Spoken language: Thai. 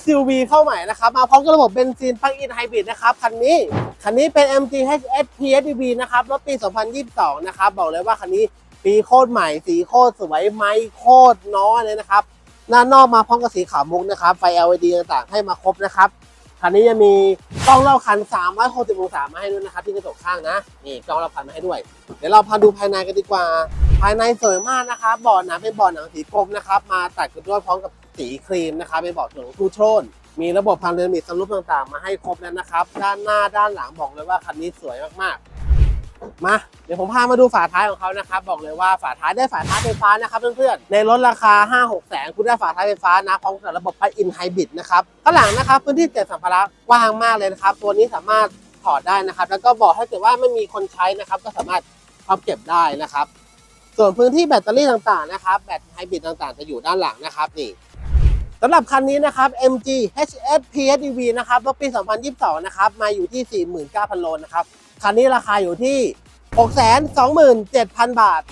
SUV เข้าใหม่นะครับ มาพร้อมกับระบบเบนซินปลั๊กอินไฮบริดนะครับ คันนี้ คันนี้เป็น MG HS PHEV นะครับรถปี 2022 นะครับ บอกเลยว่าคันนี้ปีโคตรใหม่ สีโคตรสวย ไม้โคตรน้อยเลยนะครับด้านนอกมาพร้อมกับสีขาวมุกนะครับ ไฟ LED ต่างๆ ให้มาครบนะครับ คันนี้ยังมีกล้องรอบคัน 360องศามาให้ด้วยนะครับ ที่กระจกข้างนะ นี่กล้องรอบคันมาให้ด้วย เดี๋ยวเราพาดูภายในกันดีกว่า ภายในสวยมากนะครับเบาะหนังเป็นเบาะหนังสีกรมนะครับ มาตัดกันด้วยพร้อมกับ สีครีมนะครับเป็นเบาะหนังทูโทนมีระบบพันเรือนมีสรุปต่างๆ มาให้ครบแล้วนะครับ ด้านหน้าด้านหลังบอกเลยว่าคันนี้สวยมากๆ มา เดี๋ยวผมพามาดูฝาท้ายของเขานะครับ บอกเลยว่าฝาท้ายได้ฝาท้ายไฟฟ้านะครับเพื่อนๆ ในรถราคา 5-6 แสนคุณได้ฝาท้ายไฟฟ้านะพร้อมกับระบบปลั๊กอินไฮบริดนะครับข้างหลังนะครับพื้นที่เก็บสัมภาระกว้างมากเลยนะครับ ตัวนี้สามารถถอดได้นะครับ แล้วก็บอกถ้าเกิดว่าไม่มีคนใช้นะครับ ก็สามารถพับเก็บได้นะครับ ส่วนพื้นที่แบตเตอรี่ต่างๆนะครับ แบตไฮบริดต่างๆ จะอยู่ด้านหลังนะครับนี่ สำหรับคันนี้นะครับ MG HS PHEV นะครับรถปี 2022 นะครับ มาอยู่ที่ 49,000 โลนะครับ คันนี้ราคาอยู่ที่ 627,000 บาท